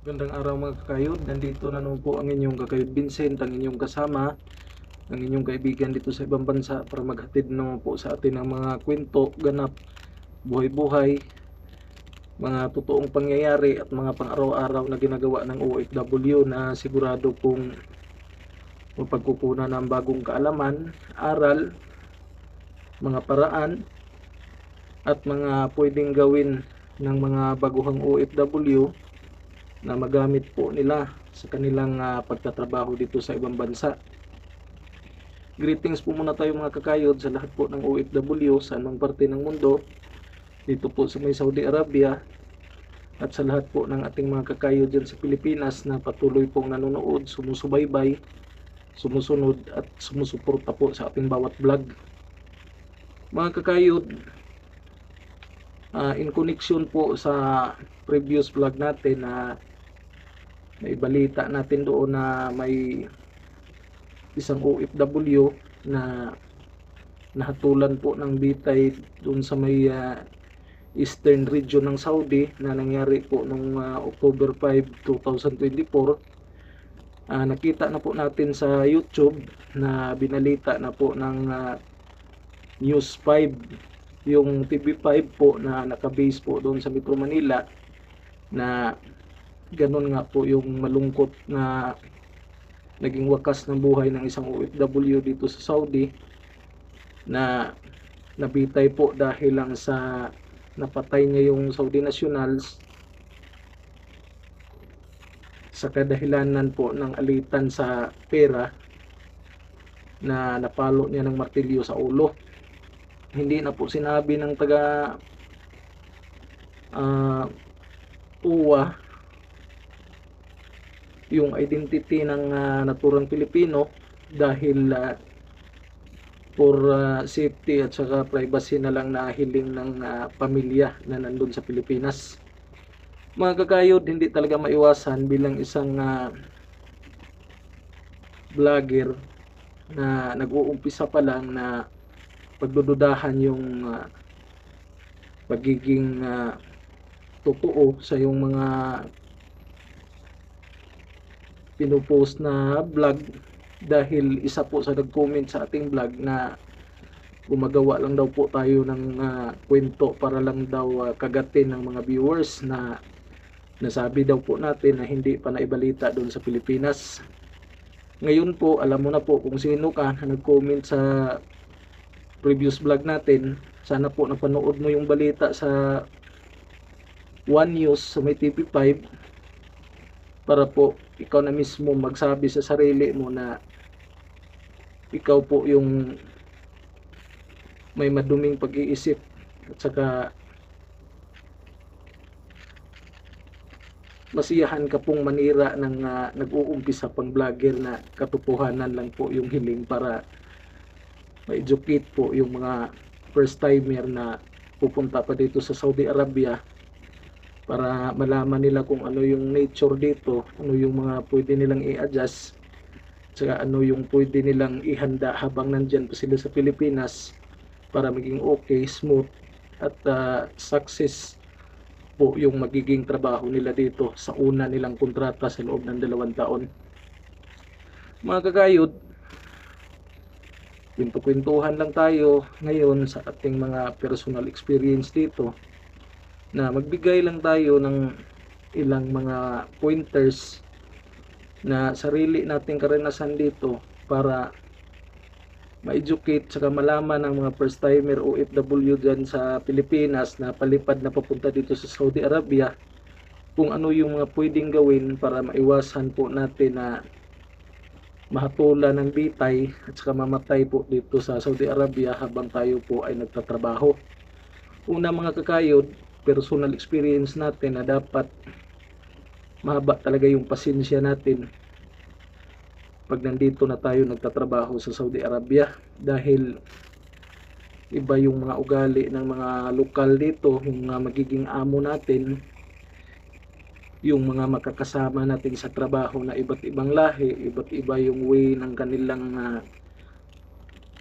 Gandang araw mga kakayod. Nandito na naman po ang inyong kakayod Vincent, ang inyong kasama, ang inyong kaibigan dito sa ibang bansa para maghatid naman po sa atin ng mga kwento, ganap, buhay-buhay, mga totoong pangyayari at mga pang-araw-araw na ginagawa ng OFW na sigurado pong mapagkukunan ng bagong kaalaman, aral, mga paraan, at mga pwedeng gawin ng mga baguhang OFW na magamit po nila sa kanilang ah, pagtatrabaho dito sa ibang bansa. Greetings po muna tayo mga kakayod sa lahat po ng OFW sa anong parte ng mundo dito po sa may Saudi Arabia at sa lahat po ng ating mga kakayod dyan sa Pilipinas na patuloy pong nanonood, sumusubaybay, sumusunod at sumusuporta po sa ating bawat vlog. Mga kakayod, ah, in connection po sa previous vlog natin na may balita natin doon na may isang OFW na nahatulan po ng bitay doon sa may ah, eastern region ng Saudi na nangyari po noong ah, October 5, 2024 Ah, nakita na po natin sa YouTube na binalita na po ng ah, News 5 yung TV5 po na nakabase po doon sa Metro Manila na ganun nga po yung malungkot na naging wakas ng buhay ng isang OFW dito sa Saudi na nabitay po dahil lang sa napatay niya yung Saudi nationals sa kadahilanan po ng alitan sa pera na napalo niya ng martilyo sa ulo. Hindi na po sinabi ng taga ah, uwa yung identity ng ah, naturang Pilipino dahil ah, for ah, safety at saka privacy na lang na hiling ng ah, pamilya na nandun sa Pilipinas. Mga kakayod, hindi talaga maiwasan bilang isang ah, vlogger na nag-uumpisa pa lang na pagdududahan yung ah, pagiging ah, totoo sa yung mga pinupost na vlog dahil isa po sa nag-comment sa ating vlog na gumagawa lang daw po tayo ng ah, kwento para lang daw ah, kagatin ng mga viewers na nasabi daw po natin na hindi pa naibalita doon sa Pilipinas. Ngayon po, alam mo na po kung sino ka na nag-comment sa previous vlog natin. Sana po napanood mo yung balita sa One News sa may TV5 para po ikaw na mismo magsabi sa sarili mo na ikaw po yung may maduming pag-iisip at saka masiyahan ka pong manira ng ah, nag-uumpisa pang vlogger na katotohanan lang po yung hiling para ma-educate po yung mga first timer na pupunta pa dito sa Saudi Arabia para malaman nila kung ano yung nature dito, ano yung mga pwede nilang i-adjust, saka ano yung pwede nilang ihanda habang nandyan pa sila sa Pilipinas para maging okay, smooth at ah, success po yung magiging trabaho nila dito sa una nilang kontrata sa loob ng dalawang taon. Mga kakayod, kwento-kwentuhan lang tayo ngayon sa ating mga personal experience dito na magbigay lang tayo ng ilang mga pointers na sarili nating karanasan dito para ma-educate saka malaman ng mga first timer OFW dyan sa Pilipinas na palipad na papunta dito sa Saudi Arabia kung ano yung mga pwedeng gawin para maiwasan po natin na mahatulan ng bitay at saka mamatay po dito sa Saudi Arabia habang tayo po ay nagtatrabaho. Una mga kakayod, personal experience natin na dapat mahaba talaga yung pasensya natin pag nandito na tayo nagtatrabaho sa Saudi Arabia. Dahil iba yung mga ugali ng mga lokal dito, yung magiging amo natin, yung mga makakasama natin sa trabaho na iba't ibang lahi, iba't iba yung way ng kanilang ah,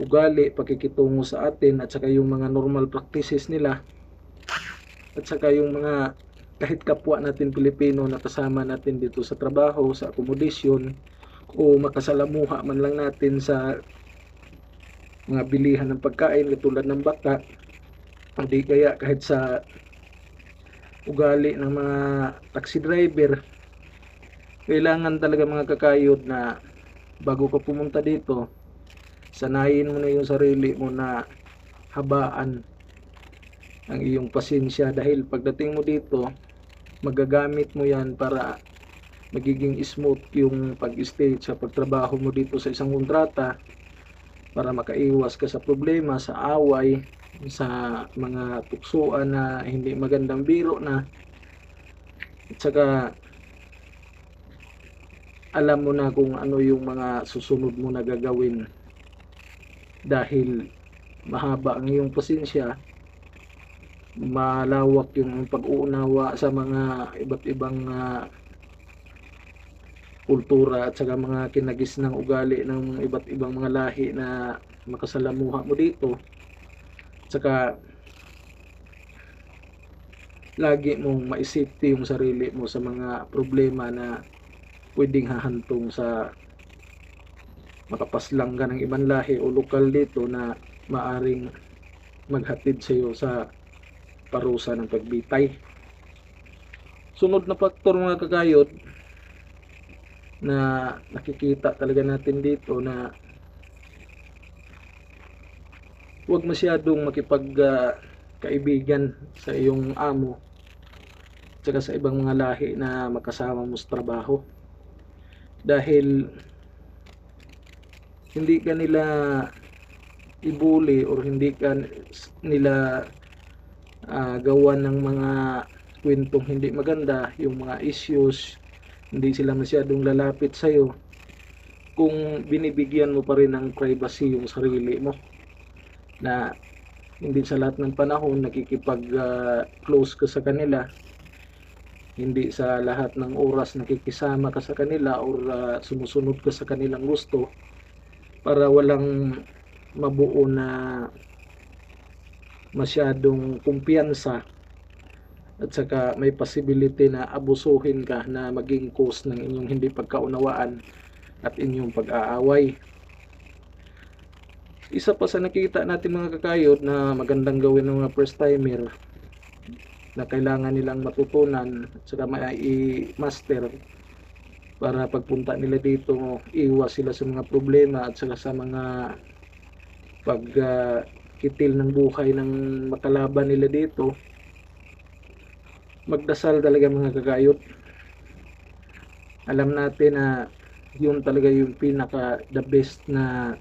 ugali, pakikitungo sa atin at saka yung mga normal practices nila at saka yung mga kahit kapwa natin Pilipino na kasama natin dito sa trabaho, sa accommodation, o makasalamuha man lang natin sa mga bilihan ng pagkain katulad ng baka, hindi kaya kahit sa ugali ng mga taxi driver, kailangan talaga mga kakayod na bago ka pumunta dito, sanayin mo na yung sarili mo na habaan ang iyong pasensya dahil pagdating mo dito, magagamit mo yan para magiging smooth yung pag-stay sa pagtrabaho mo dito sa isang kontrata para makaiwas ka sa problema, sa away, sa mga tuksuan na hindi magandang biro na. At saka alam mo na kung ano yung mga susunod mo na gagawin dahil mahaba ang iyong pasensya malawak yung pag-uunawa sa mga iba't ibang ah, kultura at saka mga kinagis ng ugali ng iba't ibang mga lahi na makasalamuha mo dito. Saka lagi mong maisipti yung sarili mo sa mga problema na pwedeng hahantong sa makapaslang ka ng ibang lahi o lokal dito na maaring maghatid sa iyo sa parusa ng pagbitay. Sunod na faktor mga kakayod na nakikita talaga natin dito na huwag masyadong makipag ah, kaibigan sa iyong amo tsaka sa ibang mga lahi na makasama mo sa trabaho dahil hindi ka nila ibuli or hindi ka nila ah, gawan ng mga kwentong hindi maganda, yung mga issues, hindi sila masyadong lalapit sa'yo kung binibigyan mo pa rin ng privacy yung sarili mo na hindi sa lahat ng panahon nakikipag ah, close ka sa kanila hindi sa lahat ng oras nakikisama ka sa kanila or ah, sumusunod ka sa kanilang gusto para walang mabuo na masyadong kumpiyansa at saka may possibility na abusuhin ka na maging cause ng inyong hindi pagkaunawaan at inyong pag-aaway. Isa pa sa nakita natin mga kakayod na magandang gawin ng mga first timer na kailangan nilang matutunan at saka mai-master para pagpunta nila dito iwas sila sa mga problema at saka sa mga pag ah, kitil ng buhay ng makalaban nila dito magdasal talaga mga kagayot. Alam natin na yun talaga yung pinaka the best na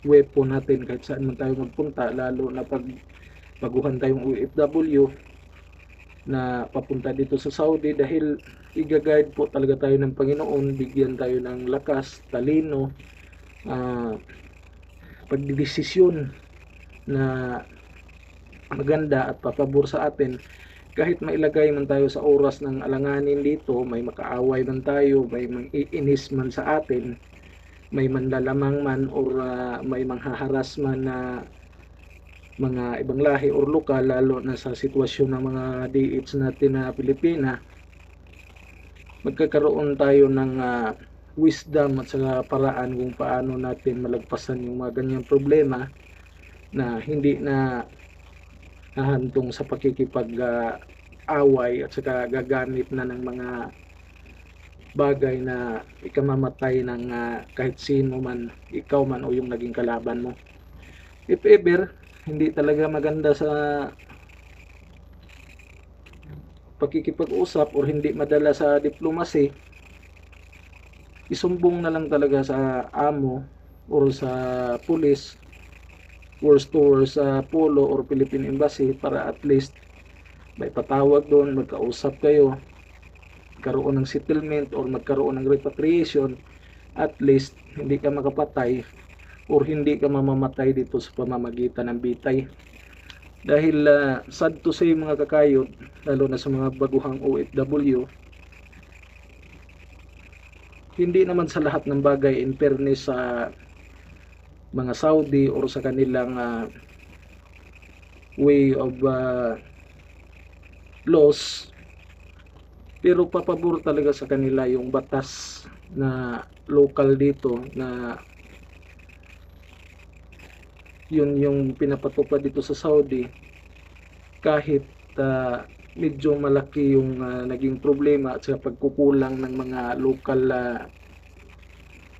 weapon natin kahit saan man tayo magpunta lalo na pag baguhan tayong OFW na papunta dito sa Saudi dahil i-guide po talaga tayo ng Panginoon bigyan tayo ng lakas, talino ah pagdidesisyon na maganda at papabor sa atin kahit mailagay man tayo sa oras ng alanganin dito may makaaway man tayo may iinis man sa atin may manlalamang man or ah, may manghaharas man na mga ibang lahi or lokal lalo na sa sitwasyon ng mga DH natin na Pilipina magkakaroon tayo ng ah, wisdom at saka paraan kung paano natin malagpasan yung mga ganyang problema na hindi na hahantong sa pakikipag-away at saka gagamit na ng mga bagay na ikamamatay ng ah, kahit sino man, ikaw man o yung naging kalaban mo. If ever, hindi talaga maganda sa pakikipag-usap or hindi madala sa diplomacy, isumbong na lang talaga sa amo or sa pulis worst to worst sa Polo or Philippine Embassy para at least may patawag doon, magkausap kayo, magkaroon ng settlement or magkaroon ng repatriation, at least hindi ka makapatay or hindi ka mamamatay dito sa pamamagitan ng bitay. Dahil ah, sad to say mga kakayod, lalo na sa mga baguhang OFW, hindi naman sa lahat ng bagay in fairness sa mga Saudi or sa kanilang ah, way of ah, laws. Pero papabor talaga sa kanila yung batas na local dito na yun yung pinapatupad dito sa Saudi kahit ah, medyo malaki yung ah, naging problema sa pagkukulang ng mga local ah,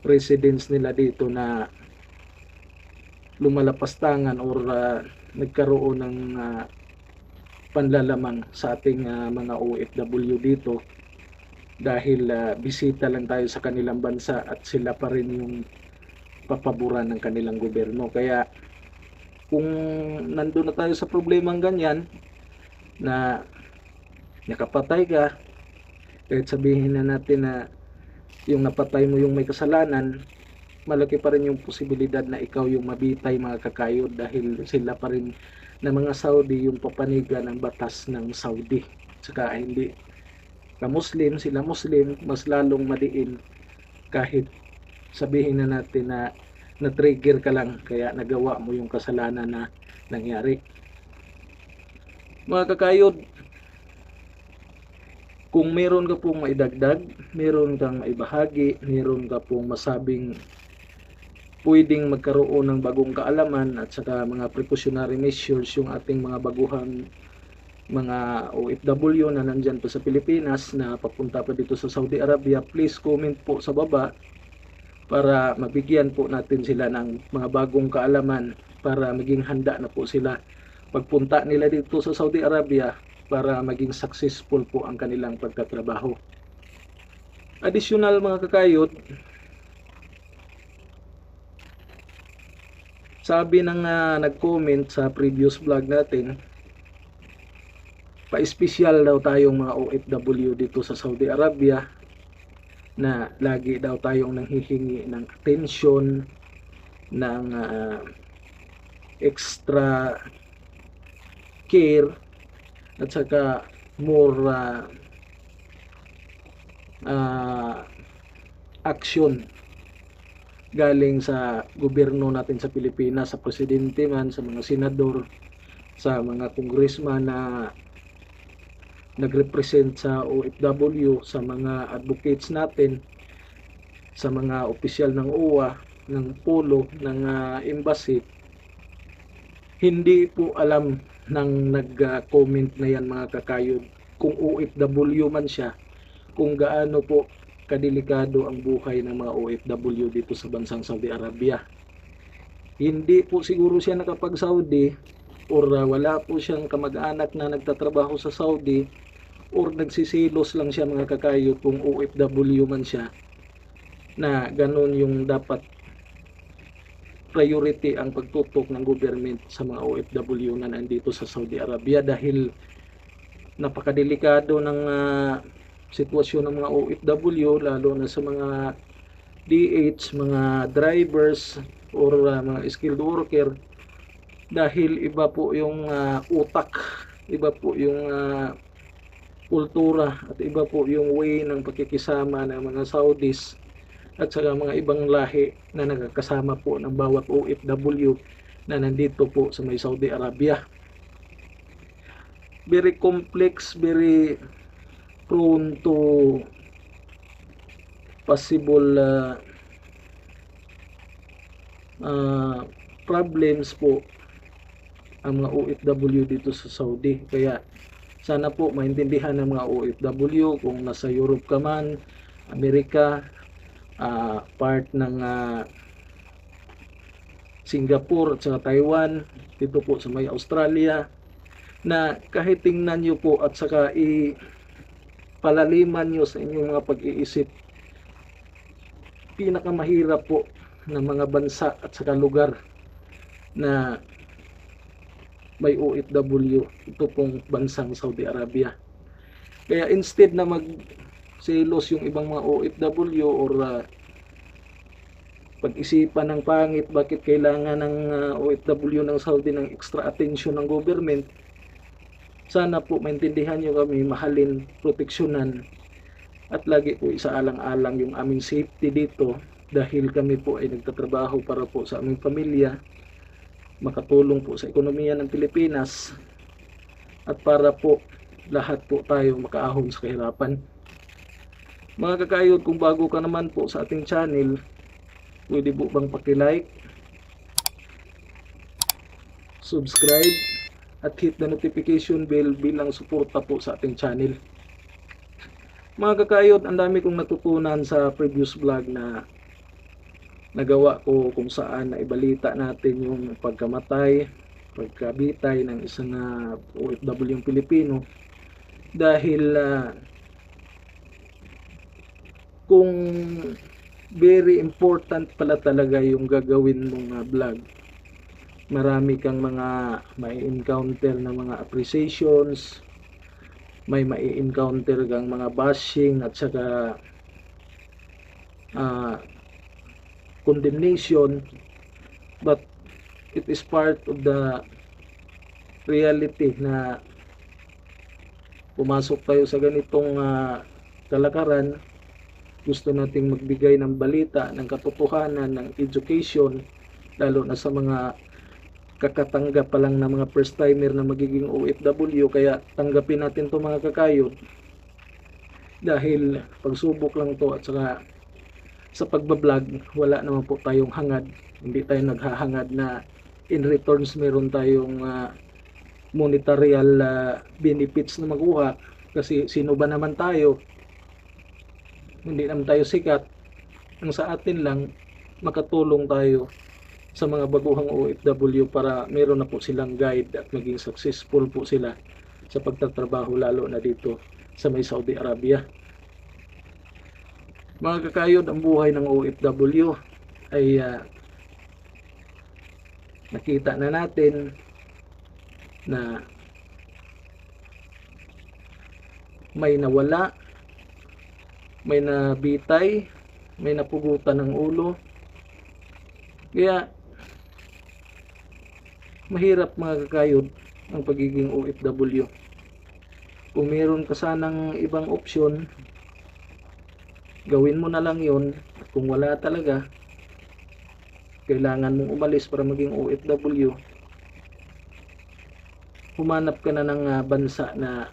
residents nila dito na lumalapastangan or ah, nagkaroon ng ah, panlalamang sa ating ah, mga OFW dito dahil ah, bisita lang tayo sa kanilang bansa at sila pa rin yung papaboran ng kanilang gobyerno. Kaya kung nandun na tayo sa problemang ganyan na nakapatay ka kahit sabihin na natin na yung napatay mo yung may kasalanan malaki pa rin yung posibilidad na ikaw yung mabitay mga kakayod dahil sila pa rin na mga Saudi yung papaniga ng batas ng Saudi saka hindi ka Muslim sila Muslim mas lalong madiin kahit sabihin na natin na na-trigger ka lang kaya nagawa mo yung kasalanan na nangyari. Mga kakayod, kung meron ka pong maidagdag, meron kang maibahagi, meron ka pong masabing pwedeng magkaroon ng bagong kaalaman at saka mga precautionary measures yung ating mga baguhang mga OFW na nandyan pa sa Pilipinas na papunta pa dito sa Saudi Arabia, please comment po sa baba para mabigyan po natin sila ng mga bagong kaalaman para maging handa na po sila pagpunta nila dito sa Saudi Arabia para maging successful po ang kanilang pagtatrabaho. Additional mga kakayod, sabi ng ah, nag-comment sa previous vlog natin, pa-espesyal daw tayong mga OFW dito sa Saudi Arabia na lagi daw tayong nanghihingi ng attention ng ah, extra care at saka more ah, ah, action galing sa gobyerno natin sa Pilipinas, sa presidente man, sa mga senador, sa mga congressman na nagrepresent sa OFW, sa mga advocates natin, sa mga opisyal ng OWA, ng polo, ng ah, embassy, hindi po alam ng nag-comment na yan mga kakayod kung OFW man siya, kung gaano po kadelikado ang buhay ng mga OFW dito sa bansang Saudi Arabia. Hindi po siguro siya nakapag-Saudi or uh, wala po siyang kamag-anak na nagtatrabaho sa Saudi or nagsisilos lang siya mga kakayo kung OFW man siya na ganun yung dapat priority ang pagtutok ng government sa mga OFW na nandito sa Saudi Arabia dahil napakadelikado ng ah, sitwasyon ng mga OFW lalo na sa mga DH, mga drivers or uh, mga skilled worker dahil iba po yung uh, utak, iba po yung uh, kultura at iba po yung way ng pakikisama ng mga Saudis at saka mga ibang lahi na nagkakasama po ng bawat OFW na nandito po sa may Saudi Arabia. Very complex, very prone to possible uh, uh, problems po ang mga OFW dito sa Saudi. Kaya sana po maintindihan ng mga OFW kung nasa Europe ka man, Amerika, uh, part ng uh, Singapore at saka Taiwan, dito po sa may Australia, na kahit tingnan nyo po at saka i palaliman nyo sa inyong mga pag-iisip. Pinakamahirap po ng mga bansa at saka lugar na may OFW ito pong bansang Saudi Arabia. Kaya instead na mag selos yung ibang mga OFW or uh, pag-isipan ng pangit bakit kailangan ng uh, OFW ng Saudi ng extra attention ng government sana po maintindihan nyo kami, mahalin, proteksyonan at lagi po isaalang-alang yung aming safety dito dahil kami po ay nagtatrabaho para po sa aming pamilya makatulong po sa ekonomiya ng Pilipinas at para po lahat po tayo makaahon sa kahirapan. Mga kakayod, kung bago ka naman po sa ating channel, pwede po bang pakilike, subscribe, at hit the notification bell bilang suporta po sa ating channel. Mga kakayod, ang dami kong natutunan sa previous vlog na nagawa ko kung saan na ibalita natin yung pagkamatay, pagkabitay ng isang uh, OFW Pilipino dahil ah, kung very important pala talaga yung gagawin mong ah, vlog marami kang mga may encounter na mga appreciations. May mai encounter kang mga bashing at saka ah, condemnation. But it is part of the reality na pumasok tayo sa ganitong ah, kalakaran. Gusto nating magbigay ng balita ng katotohanan ng education lalo na sa mga kakatanggap pa lang na mga first timer na magiging OFW kaya tanggapin natin to mga kakayod dahil pagsubok lang to at saka sa pagbablog wala naman po tayong hangad. Hindi tayo naghahangad na in returns meron tayong ah, monetarial ah, benefits na makuha. Kasi sino ba naman tayo? Hindi naman tayo sikat. Ang sa atin lang makatulong tayo sa mga baguhang OFW para meron na po silang guide at maging successful po sila sa pagtatrabaho lalo na dito sa may Saudi Arabia. Mga kakayod, ang buhay ng OFW ay ah, nakita na natin na may nawala, may nabitay, may napugutan ng ulo. Kaya mahirap mga kakayod ang pagiging OFW. Kung meron ka sanang ibang opsyon, gawin mo na lang yon. At kung wala talaga, kailangan mong umalis para maging OFW, humanap ka na ng ah, bansa na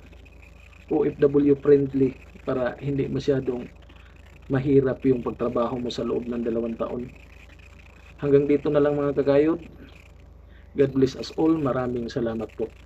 OFW friendly para hindi masyadong mahirap yung pagtrabaho mo sa loob ng dalawang taon. Hanggang dito na lang mga kakayod. God bless us all. Maraming salamat po.